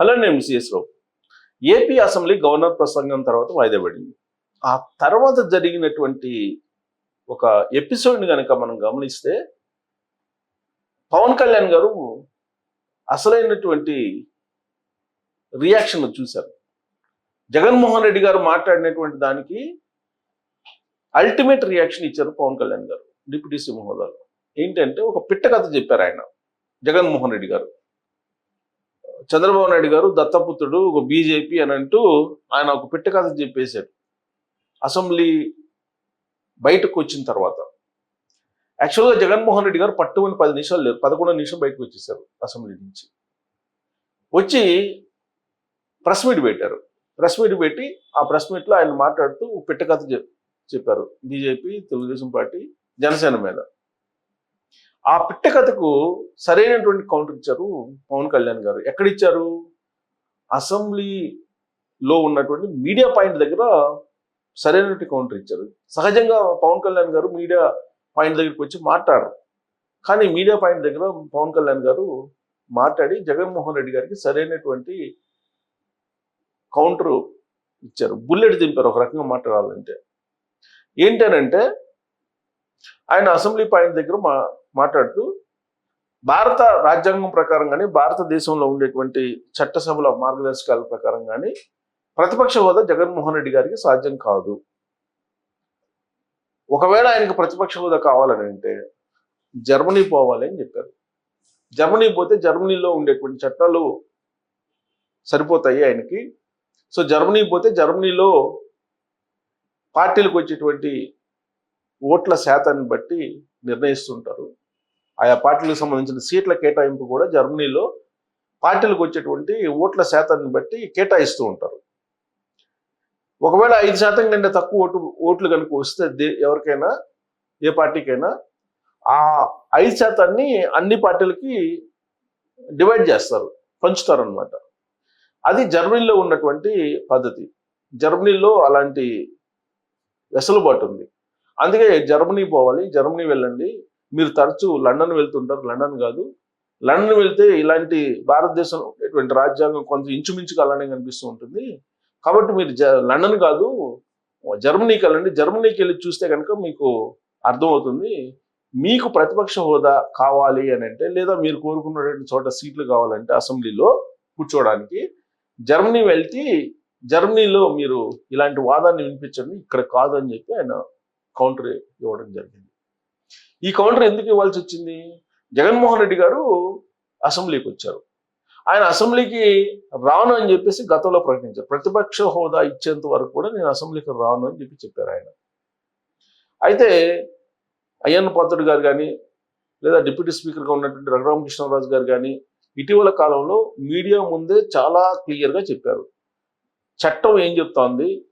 Hello నేను CS Rao AP assembly governor ప్రసంగం తర్వాత వాయిదా పడింది. ఆ తర్వాత జరిగినటువంటి ఒక ఎపిసోడ్ని కనుక మనం గమనిస్తే పవన్ కళ్యాణ్ గారు అసలైనటువంటి రియాక్షన్ చూశారు. జగన్మోహన్ రెడ్డి గారు మాట్లాడినటువంటి దానికి అల్టిమేట్ రియాక్షన్ ఇచ్చారు పవన్ కళ్యాణ్ గారు డిప్యూటీ సీఎం హోదాలో. ఏంటంటే ఒక పిట్ట కథ చెప్పారు ఆయన జగన్మోహన్ రెడ్డి గారు. చంద్రబాబు నాయుడు గారు దత్తపుత్రుడు ఒక బీజేపీ అని అంటూ ఆయన ఒక పిట్టకథ చెప్పేశాడు. అసెంబ్లీ బయటకు వచ్చిన తర్వాత. యాక్చువల్గా జగన్మోహన్ రెడ్డి గారు పట్టుకుని పది నిమిషాలు లేరు పదకొండు నిమిషం బయటకు వచ్చేసారు అసెంబ్లీ నుంచి. వచ్చి ప్రెస్ మీట్ పెట్టారు. ప్రెస్ మీట్ పెట్టి ఆ ప్రెస్ మీట్లో ఆయన మాట్లాడుతూ పిట్టకథ చెప్- చెప్పారు. బీజేపీ తెలుగుదేశం పార్టీ జనసేన మీద. ఆ పిట్ట కథకు సరైనటువంటి కౌంటర్ ఇచ్చారు పవన్ కళ్యాణ్ గారు. ఎక్కడిచ్చారు? అసెంబ్లీలో ఉన్నటువంటి మీడియా పాయింట్ దగ్గర సరైనటువంటి కౌంటర్ ఇచ్చారు. సహజంగా పవన్ కళ్యాణ్ గారు మీడియా పాయింట్ దగ్గరికి వచ్చి మాట్లాడరు. కానీ మీడియా పాయింట్ దగ్గర పవన్ కళ్యాణ్ గారు మాట్లాడి జగన్మోహన్ రెడ్డి గారికి సరైనటువంటి కౌంటర్ ఇచ్చారు. బుల్లెట్ దింపారు ఒక రకంగా మాట్లాడాలంటే. ఏంటనంటే ఆయన అసెంబ్లీ పాయింట్ దగ్గర మా మాట్లాడుతూ భారత రాజ్యాంగం ప్రకారం కానీ భారతదేశంలో ఉండేటువంటి చట్టసభల మార్గదర్శకాల ప్రకారం కానీ ప్రతిపక్ష హోదా జగన్మోహన్ రెడ్డి గారికి సాధ్యం కాదు. ఒకవేళ ఆయనకు ప్రతిపక్ష హోదా కావాలని అంటే జర్మనీ పోవాలి అని చెప్పారు. జర్మనీ పోతే జర్మనీలో ఉండేటువంటి చట్టాలు సరిపోతాయి ఆయనకి. సో జర్మనీ పోతే జర్మనీలో పార్టీలకు వచ్చేటువంటి ఓట్ల శాతాన్ని బట్టి నిర్ణయిస్తుంటారు. ఆయా పార్టీలకు సంబంధించిన సీట్ల కేటాయింపు కూడా జర్మనీలో పార్టీలకు వచ్చేటువంటి ఓట్ల శాతాన్ని బట్టి కేటాయిస్తూ ఉంటారు. ఒకవేళ ఐదు శాతం కంటే తక్కువ ఓటు ఓట్లు కనుక వస్తే దే- ఎవరికైనా ఏ పార్టీకైనా ఆ ఐదు శాతాన్ని అన్ని పార్టీలకి డివైడ్ చేస్తారు పంచుతారు అనమాట అది జర్మనీలో ఉన్నటువంటి పద్ధతి. జర్మనీలో అలాంటి వెసులుబాటు ఉంది. అందుకే జర్మనీ పోవాలి జర్మనీ వెళ్ళండి మీరు తరచూ లండన్ వెళ్తుంటారు. లండన్ కాదు. లండన్ వెళ్తే ఇలాంటి భారతదేశం ఉండేటువంటి రాజ్యాంగం కొంత ఇంచుమించుగా అలానే కనిపిస్తూ ఉంటుంది. కాబట్టి మీరు జ లండన్ కాదు జర్మనీకి వెళ్ళండి. జర్మనీకి వెళ్ళి చూస్తే కనుక మీకు అర్థమవుతుంది. మీకు ప్రతిపక్ష హోదా కావాలి అని అంటే లేదా మీరు కోరుకున్నటువంటి చోట సీట్లు కావాలంటే అసెంబ్లీలో కూర్చోవడానికి జర్మనీ వెళ్తే జర్మనీలో మీరు ఇలాంటి వాదాన్ని వినిపించండి. ఇక్కడ కాదు అని చెప్పి ఆయన కౌంటర్ ఇవ్వడం జరిగింది. ఈ కౌంటర్ ఎందుకు ఇవ్వాల్సి వచ్చింది? జగన్మోహన్ రెడ్డి గారు అసెంబ్లీకి వచ్చారు. ఆయన అసెంబ్లీకి రాను అని చెప్పేసి గతంలో ప్రకటించారు. ప్రతిపక్ష హోదా ఇచ్చేంత వరకు కూడా నేను అసెంబ్లీకి రాను అని చెప్పి చెప్పారు ఆయన. అయితే అయ్యన్న పాత్రుడు గారు కానీ లేదా డిప్యూటీ స్పీకర్గా ఉన్నటువంటి రఘురామకృష్ణరాజు గారు కానీ ఇటీవల కాలంలో మీడియా ముందే చాలా క్లియర్గా చెప్పారు. చట్టం ఏం చెప్తోంది?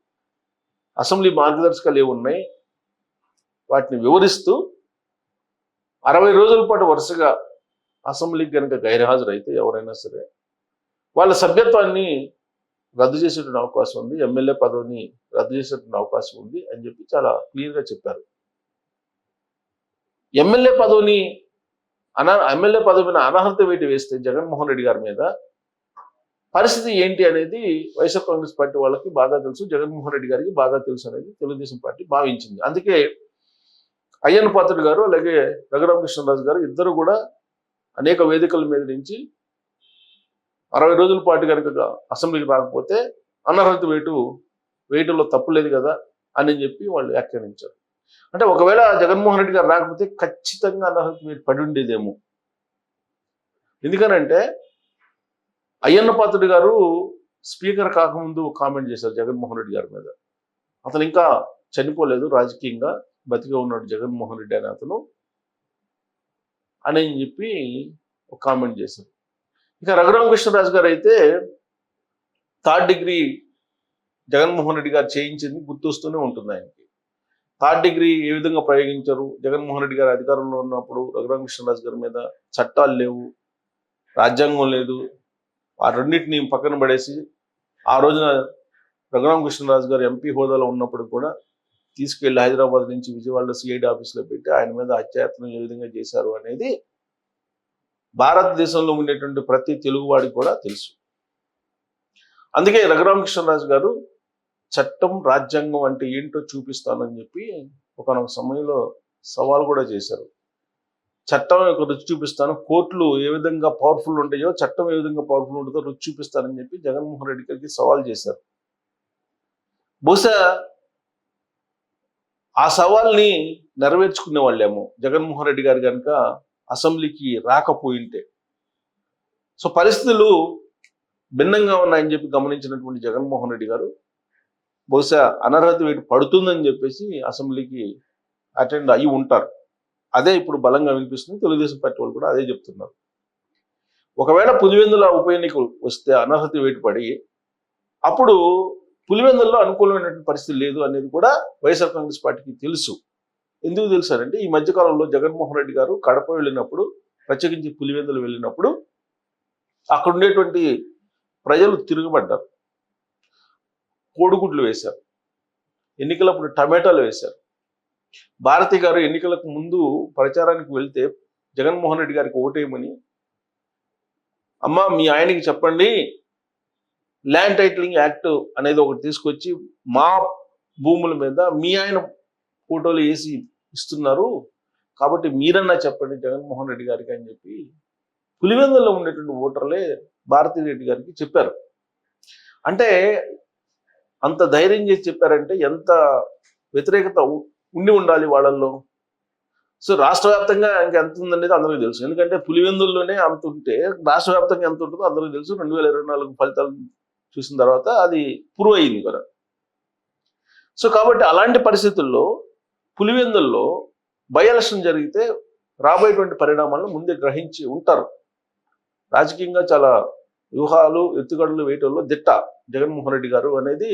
అసెంబ్లీ మార్గదర్శకాలు ఏమున్నాయి? వాటిని వివరిస్తూ అరవై రోజుల పాటు వరుసగా అసెంబ్లీకి కనుక గైర్హాజరైతే ఎవరైనా సరే వాళ్ళ సభ్యత్వాన్ని రద్దు చేసేటువంటి అవకాశం ఉంది ఎమ్మెల్యే పదవిని రద్దు చేసేటువంటి అవకాశం ఉంది అని చెప్పి చాలా క్లియర్గా చెప్పారు. ఎమ్మెల్యే పదవిని అనా ఎమ్మెల్యే పదవిని అనర్హత వేటి వేస్తే జగన్మోహన్ రెడ్డి గారి మీద పరిస్థితి ఏంటి అనేది వైఎస్ఆర్ కాంగ్రెస్ పార్టీ వాళ్ళకి బాగా తెలుసు జగన్మోహన్ రెడ్డి గారికి బాగా తెలుసు అనేది తెలుగుదేశం పార్టీ భావించింది. అందుకే అయ్యన్న పాత్రుడు గారు అలాగే రఘురామకృష్ణరాజు గారు ఇద్దరు కూడా అనేక వేదికల మీద నుంచి అరవై రోజుల పాటు కనుక అసెంబ్లీకి రాకపోతే అనర్హత వేటు వేయటంలో తప్పు లేదు కదా అని చెప్పి వాళ్ళు వ్యాఖ్యానించారు. అంటే ఒకవేళ జగన్మోహన్ రెడ్డి గారు రాకపోతే ఖచ్చితంగా అనర్హత వేటు పడి ఉండేదేమో. ఎందుకనంటే అయ్యన్న పాత్రుడు గారు స్పీకర్ కాకముందు కామెంట్ చేశారు జగన్మోహన్ రెడ్డి గారి మీద. అతను ఇంకా చనిపోలేదు రాజకీయంగా. బతికే ఉన్నాడు జగన్మోహన్ రెడ్డి అనే అతను అని చెప్పి ఒక కామెంట్ చేశారు. ఇక రఘురామకృష్ణరాజు గారు అయితే థర్డ్ డిగ్రీ జగన్మోహన్ రెడ్డి గారు చేయించింది గుర్తొస్తూనే ఉంటుంది ఆయనకి. థర్డ్ డిగ్రీ ఏ విధంగా ప్రయోగించారు? జగన్మోహన్ రెడ్డి గారు అధికారంలో ఉన్నప్పుడు రఘురామకృష్ణరాజు గారి మీద చట్టాలు లేవు రాజ్యాంగం లేదు ఆ రెండింటిని పక్కన పడేసి ఆ రోజున రఘురామకృష్ణరాజు గారు ఎంపీ హోదాలో ఉన్నప్పుడు కూడా తీసుకెళ్ళి హైదరాబాద్ నుంచి విజయవాడలో సిఐడి ఆఫీస్లో పెట్టి ఆయన మీద హత్యాయత్నం ఏ విధంగా చేశారు అనేది భారతదేశంలో ఉండేటువంటి ప్రతి తెలుగువాడికి కూడా తెలుసు. అందుకే రఘురామకృష్ణరాజు గారు చట్టం రాజ్యాంగం అంటే ఏంటో చూపిస్తానని చెప్పి ఒకనొక సమయంలో సవాల్ కూడా చేశారు. చట్టం యొక్క రుచి చూపిస్తాను కోర్టులు ఏ విధంగా పవర్ఫుల్ ఉంటాయో చట్టం ఏ విధంగా పవర్ఫుల్ ఉంటుందో రుచి చూపిస్తానని చెప్పి జగన్మోహన్ రెడ్డి గారికి సవాల్ చేశారు. బహుశా ఆ సవాల్ని నెరవేర్చుకునే వాళ్ళేమో జగన్మోహన్ రెడ్డి గారు కనుక అసెంబ్లీకి రాకపోయింటే. సో పరిస్థితులు భిన్నంగా ఉన్నాయని చెప్పి గమనించినటువంటి జగన్మోహన్ రెడ్డి గారు బహుశా అనర్హత వేటు పడుతుందని చెప్పేసి అసెంబ్లీకి అటెండ్ అయ్యి ఉంటారు. అదే ఇప్పుడు బలంగా వినిపిస్తుంది. తెలుగుదేశం పార్టీ వాళ్ళు కూడా అదే చెప్తున్నారు. ఒకవేళ పులివెందుల ఉప ఎన్నికలు వస్తే అనర్హత వేటు పడి అప్పుడు పులివెందుల్లో అనుకూలమైనటువంటి పరిస్థితి లేదు అనేది కూడా వైఎస్ఆర్ కాంగ్రెస్ పార్టీకి తెలుసు. ఎందుకు తెలుసారంటే ఈ మధ్యకాలంలో జగన్మోహన్ రెడ్డి గారు కడప వెళ్ళినప్పుడు ప్రత్యేకించి పులివెందులు వెళ్ళినప్పుడు అక్కడ ఉండేటువంటి ప్రజలు తిరుగుబడ్డారు. కోడిగుడ్లు వేశారు. ఎన్నికలప్పుడు టమాటాలు వేశారు. భారతి గారు ఎన్నికలకు ముందు ప్రచారానికి వెళ్తే జగన్మోహన్ రెడ్డి గారికి ఓటేయమని అమ్మ మీ ఆయనకి చెప్పండి ల్యాండ్ టైటిలింగ్ యాక్ట్ అనేది ఒకటి తీసుకొచ్చి మా భూముల మీద మీ ఆయన ఫోటోలు వేసి ఇస్తున్నారు. కాబట్టి మీరన్నా చెప్పండి జగన్మోహన్ రెడ్డి గారికి అని చెప్పి పులివెందుల్లో ఉండేటువంటి ఓటర్లే భారతీ రెడ్డి గారికి చెప్పారు. అంటే అంత ధైర్యం చేసి చెప్పారంటే ఎంత వ్యతిరేకత ఉండి ఉండాలి వాళ్ళల్లో. సో రాష్ట్ర వ్యాప్తంగా ఇంకా ఎంత ఉందనేది అందరికీ తెలుసు. ఎందుకంటే పులివెందుల్లోనే అంత ఉంటే రాష్ట్ర వ్యాప్తంగా ఎంత ఉంటుందో అందరికీ తెలుసు. రెండు వేల ఇరవై నాలుగు ఫలితాలు చూసిన తర్వాత అది ప్రూవ్ అయింది కదా సో కాబట్టి అలాంటి పరిస్థితుల్లో పులివెందుల్లో బై ఎలక్షన్ జరిగితే రాబోయేటువంటి పరిణామాలను ముందే గ్రహించి ఉంటారు. రాజకీయంగా చాలా వ్యూహాలు ఎత్తుగడలు వేయటంలో దిట్ట జగన్మోహన్ రెడ్డి గారు అనేది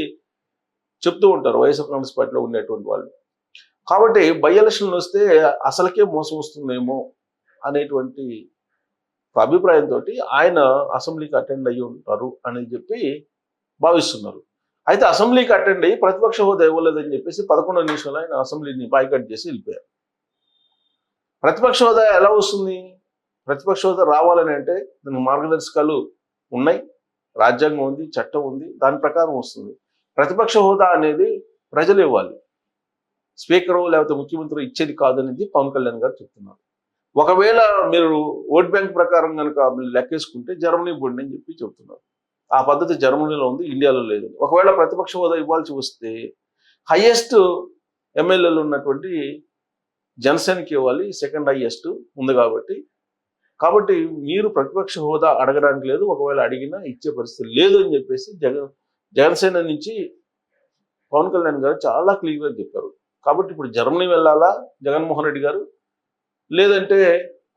చెప్తూ ఉంటారు వైఎస్ఆర్ కాంగ్రెస్ పార్టీలో ఉండేటువంటి వాళ్ళు. కాబట్టి బై ఎలక్షన్లు వస్తే అసలుకే మోసం వస్తుందేమో అనేటువంటి అభిప్రాయంతో ఆయన అసెంబ్లీకి అటెండ్ అయ్యి ఉంటారు అని చెప్పి భావిస్తున్నారు. అయితే అసెంబ్లీకి అటెండ్ అయ్యి ప్రతిపక్ష హోదా ఇవ్వలేదని చెప్పేసి పదకొండో నిమిషంలో ఆయన అసెంబ్లీని బాయ్కట్ చేసి వెళ్ళిపోయారు. ప్రతిపక్ష హోదా ఎలా వస్తుంది? ప్రతిపక్ష హోదా రావాలని అంటే దానికి మార్గదర్శకాలు ఉన్నాయి. రాజ్యాంగం ఉంది చట్టం ఉంది దాని ప్రకారం వస్తుంది. ప్రతిపక్ష హోదా అనేది ప్రజలు ఇవ్వాలి. స్పీకరు లేకపోతే ముఖ్యమంత్రి ఇచ్చేది కాదనేది పవన్ కళ్యాణ్ గారు చెప్తున్నారు. ఒకవేళ మీరు ఓట్ బ్యాంక్ ప్రకారం కనుక లెక్కేసుకుంటే జర్మనీ బోర్డు అని చెప్పి చెప్తున్నారు ఆ పద్ధతి జర్మనీలో ఉంది ఇండియాలో లేదు. ఒకవేళ ప్రతిపక్ష హోదా ఇవ్వాల్సి వస్తే హయ్యెస్ట్ ఎమ్మెల్యేలు ఉన్నటువంటి జనసేనకి ఇవ్వాలి సెకండ్ హయ్యెస్ట్ ఉంది కాబట్టి. కాబట్టి మీరు ప్రతిపక్ష హోదా అడగడానికి లేదు ఒకవేళ అడిగినా ఇచ్చే పరిస్థితి లేదు అని చెప్పేసి జగన్ జనసేన నుంచి పవన్ కళ్యాణ్ గారు చాలా క్లియర్గా చెప్పారు. కాబట్టి ఇప్పుడు జర్మనీ వెళ్ళాలా జగన్మోహన్ రెడ్డి గారు? లేదంటే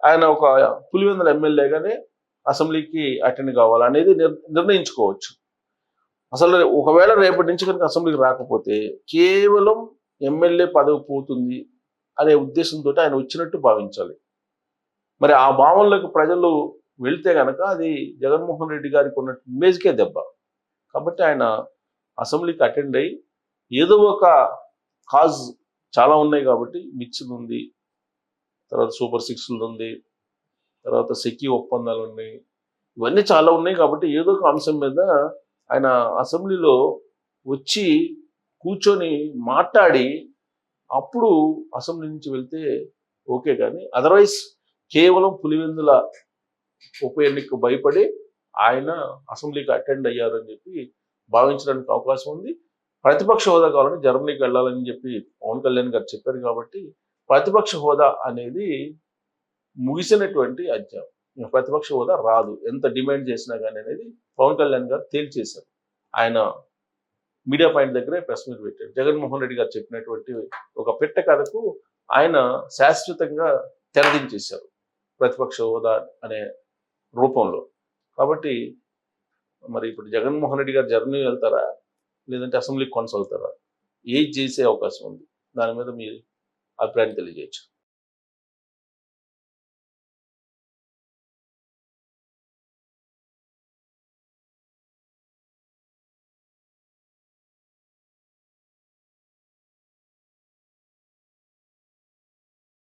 ఆయన ఒక పులివెందుల ఎమ్మెల్యేగానే అసెంబ్లీకి అటెండ్ కావాలనేది నిర్- నిర్ణయించుకోవచ్చు. అసలు ఒకవేళ రేపటి నుంచి కనుక అసెంబ్లీకి రాకపోతే కేవలం ఎమ్మెల్యే పదవి పోతుంది అనే ఉద్దేశంతో ఆయన వచ్చినట్టు భావించాలి. మరి ఆ భావనలకు ప్రజలు వెళ్తే కనుక అది జగన్మోహన్ రెడ్డి గారికి ఉన్న ఇమేజ్కే దెబ్బ. కాబట్టి ఆయన అసెంబ్లీకి అటెండ్ అయ్యి ఏదో ఒక కాజ్ చాలా ఉన్నాయి కాబట్టి మిక్స్డ్ ఉంది తర్వాత సూపర్ సిక్స్లు ఉంది తర్వాత సెక్కి ఒప్పందాలు ఉన్నాయి ఇవన్నీ చాలా ఉన్నాయి కాబట్టి ఏదో ఒక అంశం మీద ఆయన అసెంబ్లీలో వచ్చి కూర్చొని మాట్లాడి అప్పుడు అసెంబ్లీ నుంచి వెళ్తే ఓకే కానీ అదర్వైజ్ కేవలం పులివెందుల ఉప ఎన్నికకు భయపడి ఆయన అసెంబ్లీకి అటెండ్ అయ్యారు అని చెప్పి భావించడానికి అవకాశం ఉంది. ప్రతిపక్ష హోదా కావాలని జర్మనీకి వెళ్ళాలని చెప్పి పవన్ కళ్యాణ్ గారు చెప్పారు కాబట్టి ప్రతిపక్ష హోదా అనేది ముగిసినటువంటి అధ్యాయం. ప్రతిపక్ష హోదా రాదు. ఎంత డిమాండ్ చేసినా కానీ అనేది పవన్ కళ్యాణ్ గారు తేల్చేశారు. ఆయన మీడియా పాయింట్ దగ్గరే ప్రెస్ మీట్ పెట్టారు. జగన్మోహన్ రెడ్డి గారు చెప్పినటువంటి ఒక పెట్టె కథకు ఆయన శాశ్వతంగా తెరదించేశారు ప్రతిపక్ష హోదా అనే రూపంలో. కాబట్టి మరి ఇప్పుడు జగన్మోహన్ రెడ్డి గారు జర్మనీ వెళ్తారా? లేదంటే అసెంబ్లీకి కొనసాగుతారా? ఏది చేసే అవకాశం ఉంది? దాని మీద మీ అభిప్రాయం తెలియజేయచ్చు.